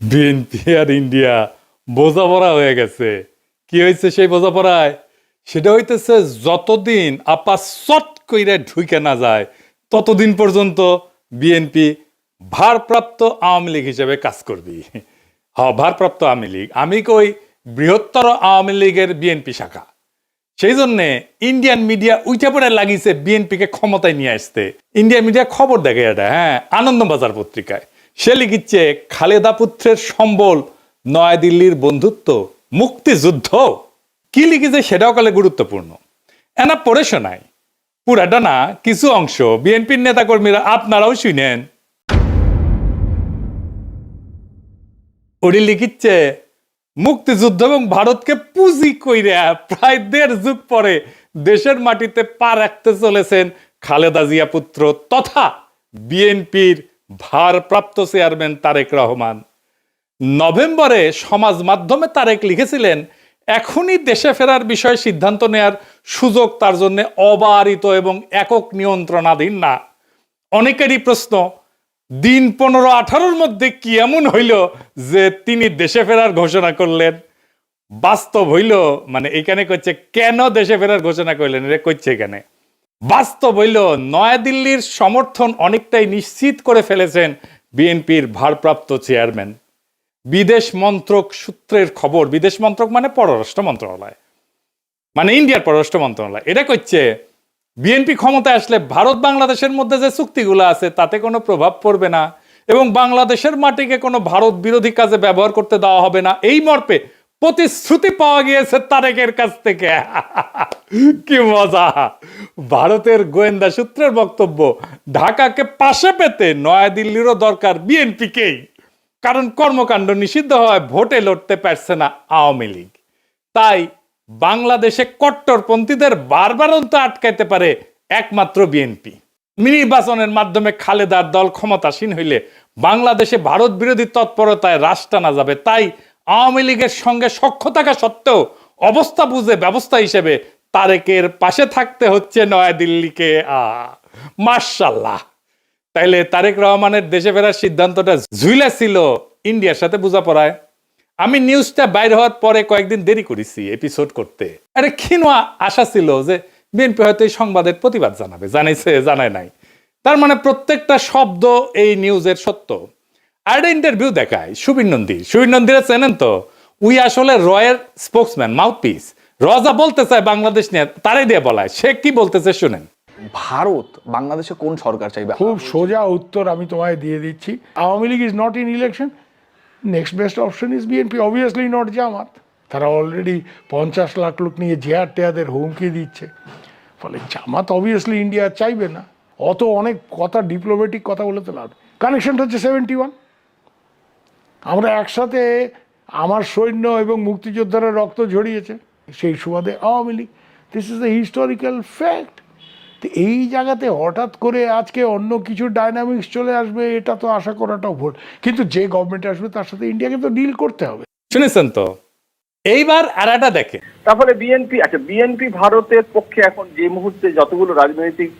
BNP আর India বোঝাপড়া হয়ে গেছে। কি হয়েছে সেই বোঝাপড়ায়? সেটা হইতেছে যতদিন আপা চট কইরা ঢুকে না যায়, ততদিন পর্যন্ত বিএনপি ভারপ্রাপ্ত আওয়ামী লীগ হিসেবে কাজ করবি। হ, ভারপ্রাপ্ত আওয়ামী লীগ। আমি কই বৃহত্তর আওয়ামী লীগের বিএনপি শাখা। সেই জন্যে ইন্ডিয়ান মিডিয়া উইটা পড়ে লাগিয়েছে বিএনপিকে ক্ষমতায় নিয়ে আসতে। ইন্ডিয়ান মিডিয়া খবর দেখে এটা হ্যাঁ আনন্দবাজার পত্রিকায়। সে লিখিচ্ছে, খালেদা পুত্রের সম্বল নয়াদিল্লির বন্ধুত্ব, মুক্তিযুদ্ধ। কি লিখেছে সেটাও কালে গুরুত্বপূর্ণ। এনা পড়ে শোনায় পুরাটা না কিছু অংশ বিএনপির নেতাকর্মীরা আপনারাও শুনেন। ওরি লিখিচ্ছে, মুক্তিযুদ্ধ এবং ভারতকে পুঁজি কইরা প্রায় দেড় যুগ পরে দেশের মাটিতে পা রাখতে চলেছেন খালেদা জিয়া পুত্র তথা বিএনপির ভারপ্রাপ্ত চেয়ারম্যান তারেক রহমান। নভেম্বরে সমাজ মাধ্যমে তারেক লিখেছিলেন, এখনই দেশে ফেরার বিষয়ে সিদ্ধান্ত নেয়ার সুযোগ তার জন্য অবারিত এবং একক নিয়ন্ত্রণাধীন না। অনেকেরই প্রশ্ন, দিন পনেরো আঠারোর মধ্যে কি এমন হইল যে তিনি দেশে ফেরার ঘোষণা করলেন? বাস্তব হইল মানে এখানে করছে কেন দেশে ফেরার ঘোষণা করলেন? এটা করছে এখানে। বাস্তব হইল, নয়াদিল্লির সমর্থন অনেকটাই নিশ্চিত করে ফেলেছেন বিএনপির ভারপ্রাপ্ত চেয়ারম্যান। বিদেশ মন্ত্রক সূত্রের খবর, বিদেশ মন্ত্রক মানে পররাষ্ট্র মন্ত্রণালয় মানে ইন্ডিয়ার পররাষ্ট্র মন্ত্রণালয়। এটা করছে বিএনপি ক্ষমতায় আসলে ভারত বাংলাদেশের মধ্যে যে চুক্তিগুলো আছে, তাতে কোনো প্রভাব পড়বে না এবং বাংলাদেশের মাটিকে কোনো ভারত বিরোধী কাজে ব্যবহার করতে দেওয়া হবে না। এই মর্পে প্রতিশ্রুতি পাওয়া গিয়েছে তারেকের কাছ থেকে। কি মজা। ভারতের গোয়েন্দা সূত্রের বক্তব্য, ঢাকাকে পাশে পেতে নয়াদিল্লিরও দরকার বিএনপিকেই। কারণ কর্মকাণ্ড নিষিদ্ধ হয় ভোটে লড়তে পারছে না আওয়ামী লীগ। তাই বাংলাদেশে কট্টরপন্থীদের বারবারন্ত আটকাইতে পারে একমাত্র বিএনপি। নির্বাচনের মাধ্যমে খালেদার দল ক্ষমতাসীন হইলে বাংলাদেশে ভারত বিরোধী তৎপরতায় রাশ টানা যাবে। তাই আওয়ামী লীগের সঙ্গে সখ্য থাকা সত্ত্বেও অবস্থা বুঝে ব্যবস্থা হিসেবে তারেকের পাশে থাকতে হচ্ছে নয়াদিল্লিকে। মার্শাল্লাহ তাইলে তারেক রহমানের দেশে ফেরার সিদ্ধান্তটা ঝুইলা ছিল ইন্ডিয়ার সাথে বোঝাপড়ায়। আমি নিউজটা বাইর হওয়ার পরে কয়েকদিন দেরি করেছি এপিসোড করতে। আরে খিনোয়া আশা ছিল যে বিএনপি হয়তো এই সংবাদের প্রতিবাদ জানাবে, জানাইছে, জানায় নাই। তার মানে প্রত্যেকটা শব্দ এই নিউজের সত্য। একটা ইন্টারভিউ দেখায় সুবীর নন্দী। সুবীর নন্দীরা চেনেন তো? উই আসলে রয়ের স্পোক্সম্যান মাউথপিস রজা বলতে চায় বাংলাদেশ নিয়ে তারাই দিয়ে বলায়। সে কি বলতেছে শুনেন। ভারত বাংলাদেশে কোন সরকার চাইবে? খুব সোজা উত্তর আমি তোমায় দিয়ে দিচ্ছি। Awami League is not in election next best option is BNP obviously not Jamaat. তারা অলরেডি পঞ্চাশ লাখ লোক নিয়ে জেয়ার টেয়াদের হুমকি দিচ্ছে। ফলে জামাত অবভিয়াসলি ইন্ডিয়া চাইবে না। অত অনেক কথা ডিপ্লোম্যাটিক কথা বলে তো লাভ কানেকশনটা হচ্ছে সেভেন্টি ওয়ান আমরা একসাথে আমার সৈন্য এবং মুক্তিযোদ্ধারা রক্ত ঝরিয়েছে সেই সুবাদে Awami League. This is the historical fact তো এই জায়গাতে হঠাৎ করে আজকে অন্য কিছু ডাইনামিক্স চলে আসবে এটা তো আশা করাটাও ভুল। কিন্তু যে গভর্নমেন্ট আসবে তার সাথে ইন্ডিয়াকে তো ডিল করতে হবে। শুনেছেন তো? এইবার আর একটা দেখে তারপরে বিএনপি আচ্ছা বিএনপি ভারতের পক্ষে এখন যে মুহূর্তে যতগুলো রাজনৈতিক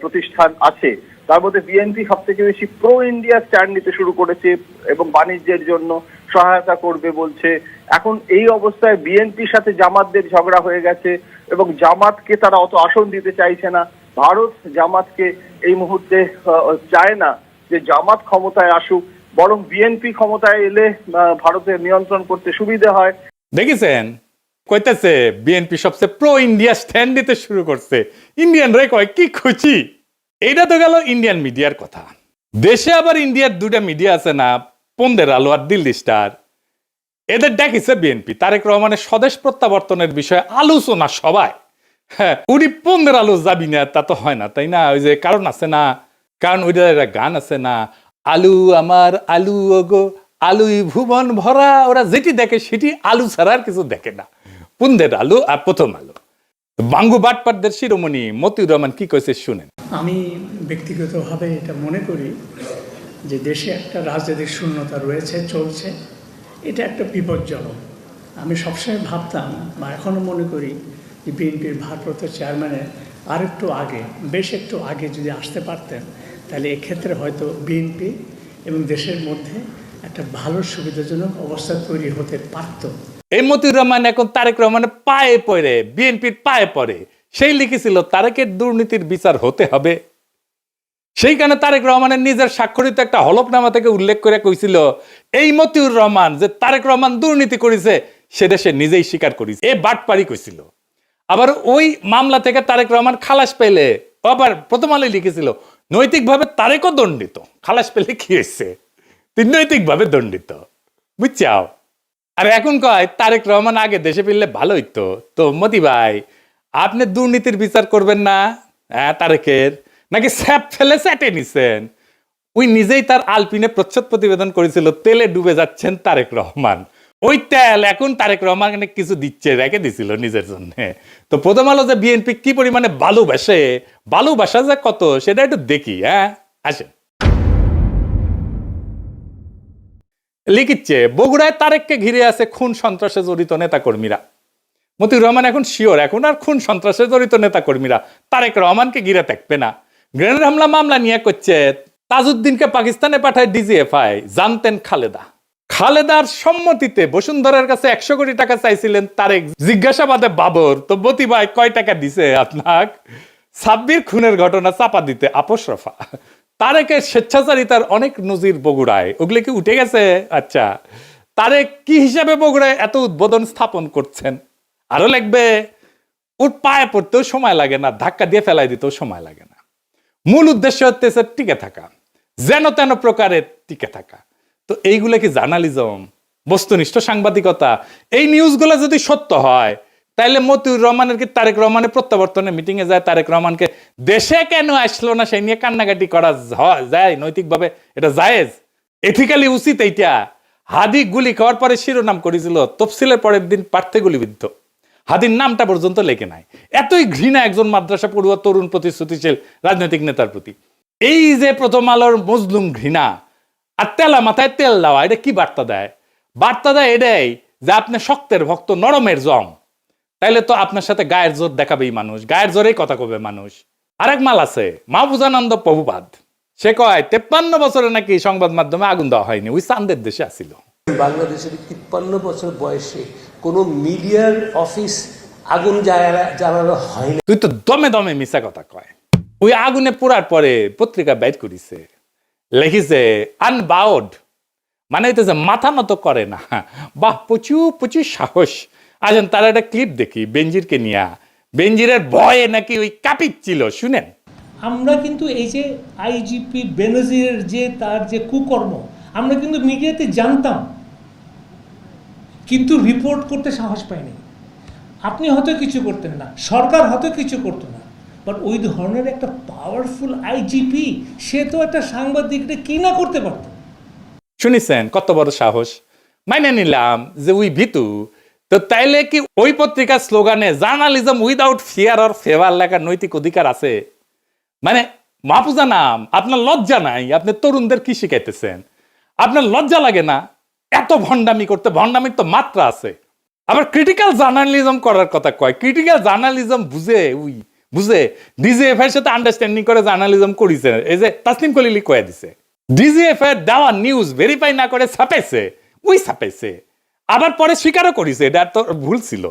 প্রতিষ্ঠান আছে তার মধ্যে বিএনপি সব থেকে বেশি প্রো ইন্ডিয়া স্ট্যান্ড নিতে শুরু করেছে এবং বাণিজ্যের জন্য সহায়তা করবে বলছে। এখন এই অবস্থায় বিএনপির সাথে জামাতদের ঝগড়া হয়ে গেছে এবং জামাতকে তারা অত আসন দিতে চাইছে না। ভারত জামাতকে এই মুহূর্তে চায় না যে জামাত ক্ষমতায় আসুক, বরং বিএনপি ক্ষমতায় এলে ভারতের নিয়ন্ত্রণ করতে সুবিধে হয়। দেখেছেন? কইতেছে বিএনপি সবচেয়ে প্রো ইন্ডিয়া স্ট্যান্ড নিতে শুরু করছে। ইন্ডিয়ান রে কয়, কি খুশি? এইটা তো গেল ইন্ডিয়ান মিডিয়ার কথা। দেশে আবার ইন্ডিয়ার দুটা মিডিয়া আছে না, পন্দের আলো আর দিল্লি স্টার এদের ডাকিছে বিএনপি তারেক রহমানের স্বদেশ প্রত্যাবর্তনের বিষয়ে আলোচনা সবাই হ্যাঁ উনি পন্দের আলো যাবি না, তা তো হয় না, তাই না? ওই যে কারণ আছে না, কারণ ওইটা একটা গান আছে না, আলু আমার আলু, ওগো, আলুই ভুবন ভরা, ওরা যেটি দেখে সেটি আলু ছাড়া আর কিছু দেখে না। পুন্দের আলু আর প্রথম আলু। বাঙ্গু বাটপাটদের শিরোমণি মতিউর রহমান কি কইছে শুনেন। আমি ব্যক্তিগতভাবে এটা মনে করি যে দেশে একটা রাজনৈতিক শূন্যতা রয়েছে, চলছে। এটা একটা বিপজ্জনক। আমি সবসময় ভাবতাম বা এখনও মনে করি যে বিএনপির ভারপ্রাপ্ত চেয়ারম্যানের আরেকটু আগে, বেশ একটু আগে যদি আসতে পারতেন, তাহলে এক্ষেত্রে হয়তো বিএনপি এবং দেশের মধ্যে একটা ভালো সুবিধাজনক অবস্থা তৈরি হতে পারত। এই মতিউর রহমান এখন তারেক রহমানের পায়ে পড়ে, বিএনপির পায়ে পড়ে। সেই লিখেছিল, তারেকের দুর্নীতির বিচার হতে হবে। সেইখানে তারেক রহমানের নিজের স্বাক্ষরিত একটা হলফনামা থেকে উল্লেখ করে কইছিল, এই মতিউর রহমান যে তারেক রহমান দুর্নীতি করেছে, সে নিজেই স্বীকার করেছে। এ বাটপাড়ি কইছিল। আবার ওই মামলা থেকে তারেক রহমান খালাস পেলে আবার প্রথম আলোয় লিখেছিল, নৈতিকভাবে তারেকও দণ্ডিত। খালাস পেলে কি হয়েছে? তিনি নৈতিকভাবে দণ্ডিত। বুঝছাও? আর এখন কয়, তারেক রহমান আগে দেশে ফিরলে ভালো হইতো। তো মতি ভাই, আপনি দুর্নীতির বিচার করবেন না? হ্যাঁ তারেকের। নাকি স্যাপ ফেলে স্যাটে নিছেন? ওই নিজেই তার আলপিনে প্রচ্ছদ প্রতিবেদন করেছিল, তেলে ডুবে যাচ্ছেন তারেক রহমান। ওই তেল এখন তারেক রহমান কিছু দিচ্ছে, রেখে দিছিল নিজের জন্য। তো প্রথম আলো যে বিএনপি কি পরিমাণে ভালোবাসে, ভালোবাসা যে কত, সেটা একটু দেখি হ্যাঁ? আসেন। লিখিচ্ছে, বগুড়ায় তারেককে ঘিরে আছে খুন সন্ত্রাসে জড়িত নেতাকর্মীরা। মতিউর রহমান এখন শিওর, এখন আর খুন সন্ত্রাসে জড়িত নেতাকর্মীরা তারেক রহমানকে ঘিরে থাকবে না। গ্রেনেড হামলা মামলা নিয়ে করছে তাজউদ্দিনকে পাকিস্তানে পাঠায় ডিজিএফআই, জানতেন খালেদা। খালেদার সম্মতিতে বসুন্ধরার কাছে একশো কোটি টাকা চাইছিলেন তারেক। জিজ্ঞাসাবাদে বাবর, তো বতি ভাই, কয় টাকা দিছে আপনাক? সাব্বির খুনের ঘটনা চাপা দিতে আপোষ রফা। তারেকের স্বেচ্ছাচারিতার অনেক নজির বগুড়ায়। ওগুলো কি উঠে গেছে? আচ্ছা। তারেক কি হিসাবে বগুড়ায় এত উদ্বোধন স্থাপন করছেন? আরও লাগবে ওর পায়ে পড়তেও সময় লাগে না, ধাক্কা দিয়ে ফেলাই দিতেও সময় লাগে না। মূল উদ্দেশ্য হচ্ছে টিকে থাকা, যেন তেন প্রকারের টিকে থাকা। তো এইগুলো কি জার্নালিজম, বস্তুনিষ্ঠ সাংবাদিকতা, এই নিউজগুলো যদি সত্য হয় তাইলে মতিউর রহমানের কি তারেক রহমানের প্রত্যাবর্তনে মিটিং এ যায়? তারেক রহমানকে দেশে কেন আসলো না? সেই নিয়ে কান্নাকাটি করা যায় নৈতিকভাবে, এটা জায়েজ। এথিক্যালি উচিত এইটা। হাদি গুলি খাওয়ার পরে শিরোনাম করেছিল, তফসিলের পরের দিন পার্থে গুলিবিদ্ধ। হাদির নামটা পর্যন্ত লেখে নাই। এতই ঘৃণা একজন মাদ্রাসা পড়ুয়া, তরুণ প্রতিশ্রুতিশীল রাজনৈতিক নেতার প্রতি। এই যে প্রথম আলোর মজলুম ঘৃণা, আর তেলা মাথায় তেল দেওয়া, এটা কি বার্তা দেয়? বার্তা দেয় এটাই যে আপনি শক্তের ভক্ত, নরমের জম। তাইলে তো আপনার সাথে গায়ের জোর দেখাবেই মানুষ গায়ের জোরেই কথা কবে মানুষ? আরেক মাল আছে মাহফুজানন্দ প্রভুপাদ। সে কয় তেপ্পান্ন বছরে নাকি সংবাদ মাধ্যমে আগুন দেওয়া হয়নি ওই চান্দের দেশে আসিল। বাংলাদেশের তিপ্পান্ন বছর বয়সে কোনো মিডিয়ার অফিস আগুন জ্বালা- জ্বালানো হয় না তুই তো দমে দমে মিশা কথা কয়। ওই আগুনে পোড়ার পরে পত্রিকা বাইট করিছে। লিখিছে আনবাউড মানে হইতেছে মাথা নত করে না। বাহ প্রচুর প্রচুর সাহস। আসেন তার একটা ক্লিপ দেখি বেঞ্জিরকে নিয়া। বেঞ্জিরের ভয়ে নাকি ওই কাঁপিচ্ছিল শুনেন। আমরা কিন্তু এই যে আইজিপি বেনজিরের যে তার যে কুকর্ম আমরা কিন্তু মিডিয়াতে জানতাম কিন্তু রিপোর্ট করতে সাহস পাইনি। আপনি হয়তো কিছু করতেন না সরকার হয়তো কিছু করতো না বাট ওই ধরনের একটা পাওয়ারফুল আইজিপি সে তো একটা সাংবাদিকটা কি না করতে পারতো। শুনিছেন কত বড় সাহস। মাইনে নিলাম যে উই ভিতু তো তাইলে কি ওই পত্রিকার স্লোগানে journalism without fear or favour লেখার নৈতিক অধিকার আছে? মানে মাহফুজা নাম, আপনার লজ্জা নাই, আপনি তরুণদের কি শিখাইতেছেন? আপনার লজ্জা লাগে না? এত ভণ্ডামি করতে, ভণ্ডামির তো মাত্রা আছে। আবার ক্রিটিক্যাল জার্নালিজম করার কথা কয় ক্রিটিক্যাল জার্নালিজম বুঝে, উই, বুঝে ডিজিএফ এর সাথে আন্ডারস্ট্যান্ডিং করে জার্নালিজম করিছে। এই যে তাসলিম কলিলি কয়ে দিছে ডিজিএফ এর দেওয়া নিউজ ভেরিফাই না করে ছাপাইছে, উই ছাপাইছে। আবার পরে স্বীকারও করিস এটা তো ভুল ছিল।